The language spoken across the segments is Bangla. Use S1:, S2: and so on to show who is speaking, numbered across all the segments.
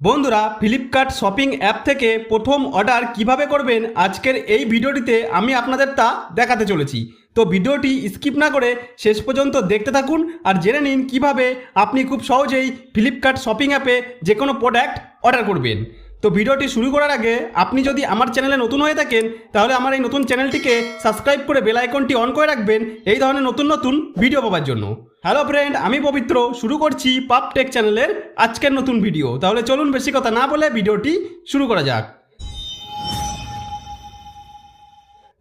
S1: বন্ধুরা ফ্লিপকার্ট শপিং অ্যাপ থেকে প্রথম অর্ডার কীভাবে করবেন আজকের এই ভিডিওটিতে আমি আপনাদের তা দেখাতে চলেছি। তো ভিডিওটি স্কিপ না করে শেষ পর্যন্ত দেখতে থাকুন আর জেনে নিন কীভাবে আপনি খুব সহজেই ফ্লিপকার্ট শপিং অ্যাপে যে কোনো প্রোডাক্ট অর্ডার করবেন। তো ভিডিওটি শুরু করার আগে আপনি যদি আমার চ্যানেলে নতুন হয়ে থাকেন, তাহলে আমার এই নতুন চ্যানেলটিকে সাবস্ক্রাইব করে বেল আইকনটি অন করে রাখবেন এই ধরনের নতুন নতুন ভিডিও পাওয়ার জন্য। হ্যালো ফ্রেন্ড আমি পবিত্র। শুরু করছি পাপটেক চ্যানেলের আজকের নতুন ভিডিও। তাহলে চলুন বেশি কথা না বলে ভিডিওটি শুরু করা যাক।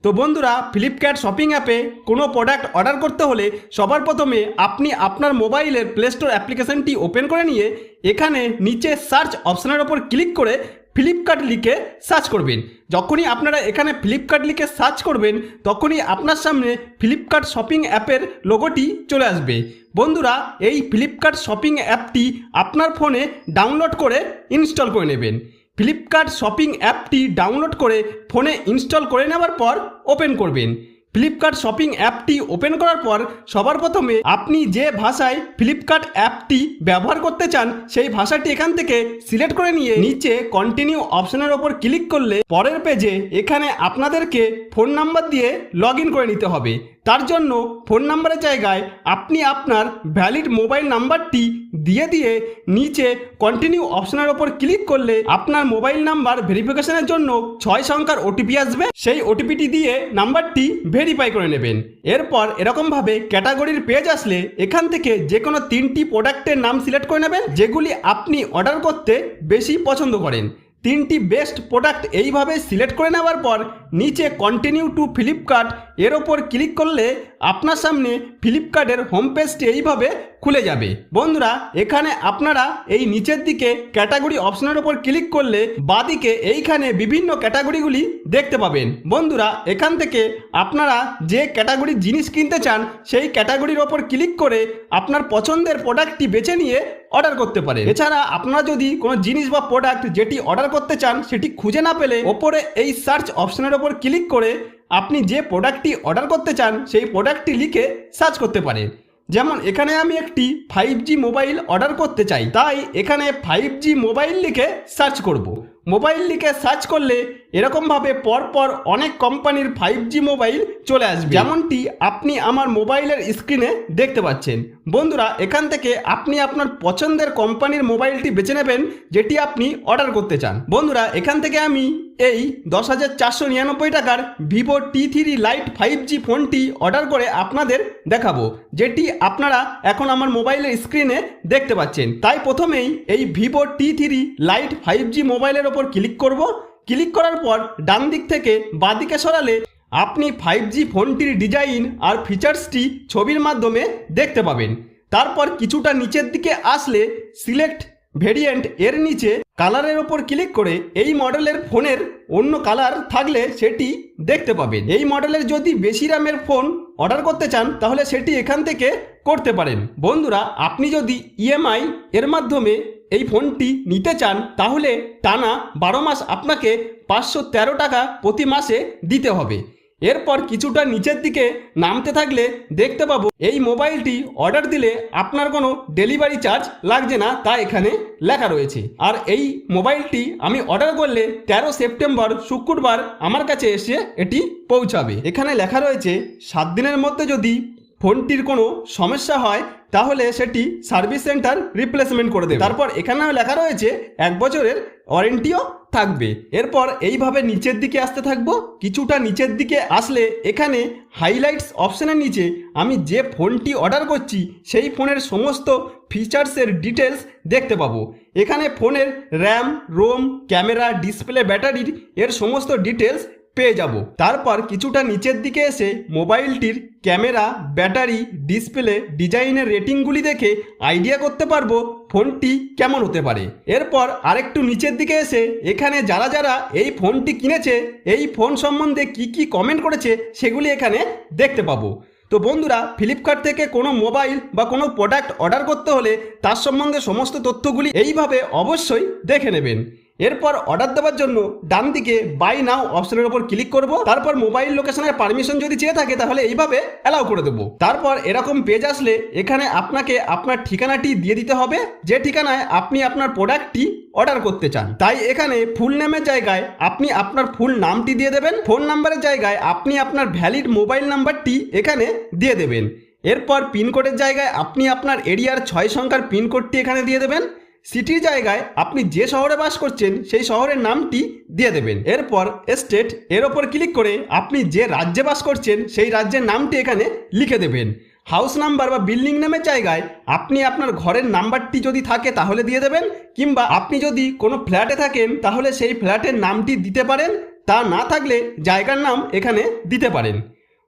S1: তো বন্ধুরা ফ্লিপকার্ট শপিং অ্যাপে কোনো প্রোডাক্ট অর্ডার করতে হলে সবার প্রথমে আপনি আপনার মোবাইলের প্লে স্টোর অ্যাপ্লিকেশনটি ওপেন করে নিয়ে এখানে নিচে সার্চ অপশনের ওপর ক্লিক করে ফ্লিপকার্ট লিখে সার্চ করবেন। যখনই আপনারা এখানে ফ্লিপকার্ট লিখে সার্চ করবেন, তখনই আপনার সামনে ফ্লিপকার্ট শপিং অ্যাপের লোগোটি চলে আসবে। বন্ধুরা, এই ফ্লিপকার্ট শপিং অ্যাপটি আপনার ফোনে ডাউনলোড করে ইনস্টল করে নেবেন। ফ্লিপকার্ট শপিং অ্যাপটি ডাউনলোড করে ফোনে ইনস্টল করে নেওয়ার পর ওপেন করবেন। ফ্লিপকার্ট শপিং অ্যাপটি ওপেন করার পর সবার প্রথমে আপনি যে ভাষায় ফ্লিপকার্ট অ্যাপটি ব্যবহার করতে চান, সেই ভাষাটি এখান থেকে সিলেক্ট করে নিয়ে নিচে কন্টিনিউ অপশনের ওপর ক্লিক করলে পরের পেজে এখানে আপনাদেরকে ফোন নাম্বার দিয়ে লগ করে নিতে হবে। তার জন্য ফোন নাম্বারের জায়গায় আপনি আপনার ভ্যালিড মোবাইল নাম্বারটি দিয়ে দিয়ে নিচে কন্টিনিউ অপশনের ওপর ক্লিক করলে আপনার মোবাইল নাম্বার ভেরিফিকেশনের জন্য ছয় সংখ্যার ওটিপি আসবে। সেই ওটিপিটি দিয়ে নাম্বারটি ভেরিফাই করে নেবেন। এরপর এরকমভাবে ক্যাটাগরির পেজ আসলে এখান থেকে যে কোনো তিনটি প্রোডাক্টের নাম সিলেক্ট করে নেবেন, যেগুলি আপনি অর্ডার করতে বেশি পছন্দ করেন। তিনটি বেস্ট প্রোডাক্ট এইভাবে সিলেক্ট করে নেওয়ার পর নিচে কন্টিনিউ টু ফ্লিপকার্ট এর ওপর ক্লিক করলে আপনার সামনে ফ্লিপকার্টের হোম পেজটি এইভাবে খুলে যাবে। বন্ধুরা, এখানে আপনারা এই নিচের দিকে ক্যাটাগরি অপশনের ওপর ক্লিক করলে বাদিকে এইখানে বিভিন্ন ক্যাটাগরিগুলি দেখতে পাবেন। বন্ধুরা, এখান থেকে আপনারা যে ক্যাটাগরির জিনিস কিনতে চান, সেই ক্যাটাগরির ওপর ক্লিক করে আপনার পছন্দের প্রোডাক্টটি বেছে নিয়ে অর্ডার করতে পারে এছাড়া আপনারা যদি কোনো জিনিস বা প্রোডাক্ট যেটি অর্ডার করতে চান, সেটি খুঁজে না পেলে ওপরে এই সার্চ অপশনের ওপর ক্লিক করে আপনি যে প্রোডাক্টটি অর্ডার করতে চান, সেই প্রোডাক্টটি লিখে সার্চ করতে পারেন। যেমন, এখানে আমি একটি ফাইভ জি মোবাইল অর্ডার করতে চাই। তাই এখানে ফাইভ জি মোবাইল লিখে সার্চ করব। মোবাইল লিখে সার্চ করলে এরকমভাবে পরপর অনেক কোম্পানির ফাইভ জি মোবাইল চলে আসবে। যেমনটি আপনি আমার মোবাইলের স্ক্রিনে দেখতে পাচ্ছেন। বন্ধুরা, এখান থেকে আপনি আপনার পছন্দের কোম্পানির মোবাইলটি বেছে নেবেন, যেটি আপনি অর্ডার করতে চান। বন্ধুরা, এখান থেকে আমি এই দশ হাজার চারশো নিরানব্বই টাকার Vivo T three lite five G ফোনটি অর্ডার করে আপনাদের দেখাবো, যেটি আপনারা এখন আমার মোবাইলের স্ক্রিনে দেখতে পাচ্ছেন। তাই প্রথমেই এই Vivo T three lite five G মোবাইলের ওপর ক্লিক করব। ক্লিক করার পর ডান দিক থেকে বাঁদিকে সরালে আপনি ফাইভ জি ফোনটির ডিজাইন আর ফিচার্সটি ছবির মাধ্যমে দেখতে পাবেন। তারপর কিছুটা নিচের দিকে আসলে সিলেক্ট ভেরিয়েন্ট এর নিচে কালারের ওপর ক্লিক করে এই মডেলের ফোনের অন্য কালার থাকলে সেটি দেখতে পাবেন। এই মডেলের যদি বেশি র্যামের ফোন অর্ডার করতে চান, তাহলে সেটি এখান থেকে করতে পারেন। বন্ধুরা, আপনি যদি ইএমআই এর মাধ্যমে এই ফোনটি নিতে চান, তাহলে টানা বারো মাস আপনাকে পাঁচশো তেরো টাকা প্রতি মাসে দিতে হবে। এরপর কিছুটা নিচের দিকে নামতে থাকলে দেখতে পাবো, এই মোবাইলটি অর্ডার দিলে আপনার কোনো ডেলিভারি চার্জ লাগছে না, তা এখানে লেখা রয়েছে। আর এই মোবাইলটি আমি অর্ডার করলে তেরো সেপ্টেম্বর, শুক্রবার আমার কাছে এসে এটি পৌঁছাবে। এখানে লেখা রয়েছে, সাত দিনের মধ্যে যদি ফোনটির কোনো সমস্যা হয়, তাহলে সেটি সার্ভিস সেন্টার রিপ্লেসমেন্ট করে দেবে। তারপর এখানে লেখা রয়েছে, এক বছরের ওয়ারেন্টিও থাকবে। এরপর এইভাবে নিচের দিকে আসতে থাকব। কিছুটা নিচের দিকে আসলে এখানে হাইলাইটস অপশনের নিচে আমি যে ফোনটি অর্ডার করছি, সেই ফোনের সমস্ত ফিচার্সের ডিটেলস দেখতে পাবো। এখানে ফোনের র্যাম রোম ক্যামেরা ডিসপ্লে ব্যাটারির এর সমস্ত ডিটেলস পেয়ে যাব। তারপর কিছুটা নিচের দিকে এসে মোবাইলটির ক্যামেরা, ব্যাটারি, ডিসপ্লে, ডিজাইনের রেটিংগুলি দেখে আইডিয়া করতে পারব ফোনটি কেমন হতে পারে। এরপর আরেকটু নিচের দিকে এসে এখানে যারা যারা এই ফোনটি কিনেছে, এই ফোন সম্বন্ধে কি কি কমেন্ট করেছে সেগুলি এখানে দেখতে পাবো। তো বন্ধুরা ফ্লিপকার্ট থেকে কোনো মোবাইল বা কোনো প্রোডাক্ট অর্ডার করতে হলে তার সম্বন্ধে সমস্ত তথ্যগুলি এইভাবে অবশ্যই দেখে নেবেন। এরপর অর্ডার দেওয়ার জন্য ডান দিকে বাই নাও অপশনের উপর ক্লিক করব, তারপর মোবাইল লোকেশনের পারমিশন যদি চেয়ে থাকে তাহলে এইভাবে অ্যালাউ করে দেবো। তারপর এরকম পেজ আসলে এখানে আপনাকে আপনার ঠিকানাটি দিয়ে দিতে হবে, যে ঠিকানায় আপনি আপনার প্রোডাক্টটি অর্ডার করতে চান। তাই এখানে ফুল নেমের জায়গায় আপনি আপনার ফুল নামটি দিয়ে দেবেন ফোন নাম্বারের জায়গায় আপনি আপনার ভ্যালিড মোবাইল নাম্বারটি এখানে দিয়ে দেবেন। এরপর পিনকোডের জায়গায় আপনি আপনার এরিয়ার ছয় সংখ্যার পিনকোডটি এখানে দিয়ে দেবেন। সিটির জায়গায় আপনি যে শহরে বাস করছেন, সেই শহরের নামটি দিয়ে দেবেন। এরপর স্টেট এর ওপর ক্লিক করে আপনি যে রাজ্যে বাস করছেন, সেই রাজ্যের নামটি এখানে লিখে দেবেন। হাউস নাম্বার বা বিল্ডিং নামের জায়গায় আপনি আপনার ঘরের নাম্বারটি যদি থাকে, তাহলে দিয়ে দেবেন। কিংবা আপনি যদি কোনো ফ্ল্যাটে থাকেন, তাহলে সেই ফ্ল্যাটের নামটি দিতে পারেন। তা না থাকলে জায়গার নাম এখানে দিতে পারেন।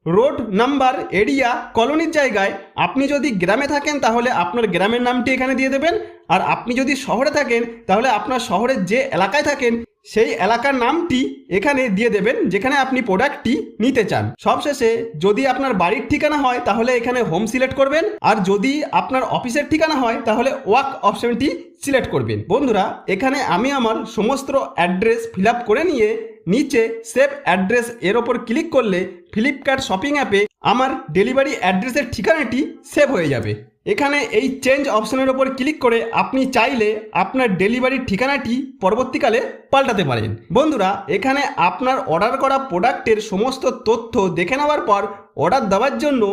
S1: রোড নাম্বার এরিয়া কলোনির জায়গায় আপনি যদি গ্রামে থাকেন, তাহলে আপনার গ্রামের নামটি এখানে দিয়ে দেবেন। আর আপনি যদি শহরে থাকেন, তাহলে আপনার শহরের যে এলাকায় থাকেন, সেই এলাকার নামটি এখানে দিয়ে দেবেন, যেখানে আপনি প্রোডাক্টটি নিতে চান। সবশেষে যদি আপনার বাড়ির ঠিকানা হয়, তাহলে এখানে হোম সিলেক্ট করবেন। আর যদি আপনার অফিসের ঠিকানা হয়, তাহলে ওয়াক অপশনটি সিলেক্ট করবেন। বন্ধুরা, এখানে আমি আমার সমস্ত অ্যাড্রেস ফিল করে নিয়ে, নিচে সেভ অ্যাড্রেস এর ওপর ক্লিক করলে, ফ্লিপকার্ট শপিং অ্যাপে আমার ডেলিভারি অ্যাড্রেসের ঠিকানাটি সেভ হয়ে যাবে। এখানে এই চেঞ্জ অপশনের ওপর ক্লিক করে আপনি চাইলে আপনার ডেলিভারির ঠিকানাটি পরবর্তীকালে পাল্টাতে পারেন। বন্ধুরা, এখানে আপনার অর্ডার করা প্রোডাক্টের সমস্ত তথ্য দেখে নেওয়ার পর অর্ডার দেওয়ার জন্য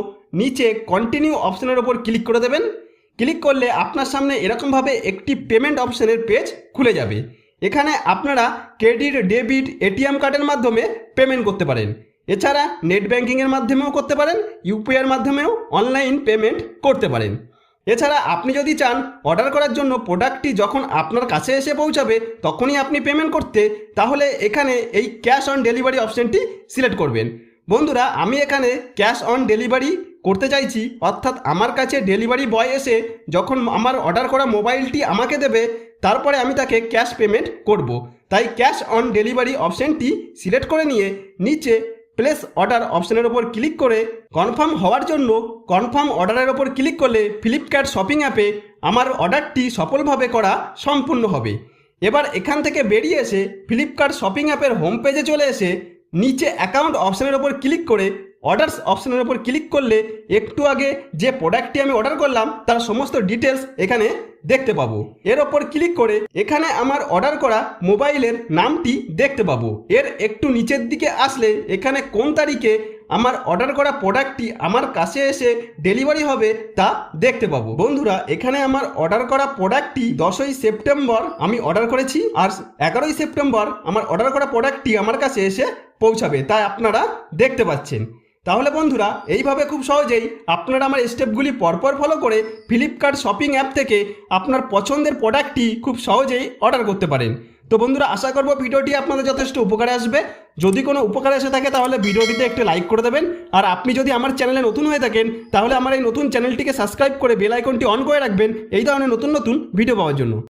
S1: নিচে কন্টিনিউ অপশনের ওপর ক্লিক করে দেবেন। ক্লিক করলে আপনার সামনে এরকমভাবে একটি পেমেন্ট অপশনের পেজ খুলে যাবে। এখানে আপনারা ক্রেডিট ডেবিট এটিএম কার্ডের মাধ্যমে পেমেন্ট করতে পারেন। এছাড়া নেট ব্যাঙ্কিংয়ের মাধ্যমেও করতে পারেন ইউপিআইয়ের মাধ্যমেও অনলাইন পেমেন্ট করতে পারেন। এছাড়া আপনি যদি চান অর্ডার করার জন্য প্রোডাক্টটি যখন আপনার কাছে এসে পৌঁছাবে, তখনই আপনি পেমেন্ট করতে, তাহলে এখানে এই ক্যাশ অন ডেলিভারি অপশনটি সিলেক্ট করবেন। বন্ধুরা, আমি এখানে ক্যাশ অন ডেলিভারি করতে চাইছি, অর্থাৎ আমার কাছে ডেলিভারি বয় এসে যখন আমার অর্ডার করা মোবাইলটি আমাকে দেবে, তারপরে আমি তাকে ক্যাশ পেমেন্ট করব। তাই ক্যাশ অন ডেলিভারি অপশনটি সিলেক্ট করে নিয়ে নিচে প্লেস অর্ডার অপশনের ওপর ক্লিক করে কনফার্ম হওয়ার জন্য কনফার্ম অর্ডারের ওপর ক্লিক করলে ফ্লিপকার্ট শপিং অ্যাপে আমার অর্ডারটি সফলভাবে করা সম্পূর্ণ হবে। এবার এখান থেকে বেরিয়ে এসে ফ্লিপকার্ট শপিং অ্যাপের হোম পেজে চলে এসে নিচে অ্যাকাউন্ট অপশনের ওপর ক্লিক করে অর্ডারস অপশনের ওপর ক্লিক করলে একটু আগে যে প্রোডাক্টটি আমি অর্ডার করলাম, তার সমস্ত ডিটেলস এখানে দেখতে পাবো। এর ওপর ক্লিক করে এখানে আমার অর্ডার করা মোবাইলের নামটি দেখতে পাবো। এর একটু নিচের দিকে আসলে এখানে কোন তারিখে আমার অর্ডার করা প্রোডাক্টটি আমার কাছে এসে ডেলিভারি হবে তা দেখতে পাবো। বন্ধুরা, এখানে আমার অর্ডার করা প্রোডাক্টটি দশই সেপ্টেম্বর আমি অর্ডার করেছি, আর এগারোই সেপ্টেম্বর আমার অর্ডার করা প্রোডাক্টটি আমার কাছে এসে পৌঁছাবে, তাই আপনারা দেখতে পাচ্ছেন। তাহলে বন্ধুরা, এইভাবে খুব সহজেই আপনারা আমার স্টেপগুলি পরপর ফলো করে ফ্লিপকার্ট শপিং অ্যাপ থেকে আপনার পছন্দের প্রোডাক্টটি খুব সহজেই অর্ডার করতে পারেন। তো বন্ধুরা, আশা করব ভিডিওটি আপনাদের যথেষ্ট উপকারে আসবে। যদি কোনো উপকারে এসে থাকে, তাহলে ভিডিওটিতে একটি লাইক করে দেবেন। আর আপনি যদি আমার চ্যানেলে নতুন হয়ে থাকেন, তাহলে আমার এই নতুন চ্যানেলটিকে সাবস্ক্রাইব করে বেল আইকনটি অন করে রাখবেন, এই ধরনের নতুন নতুন ভিডিও পাওয়ার জন্য।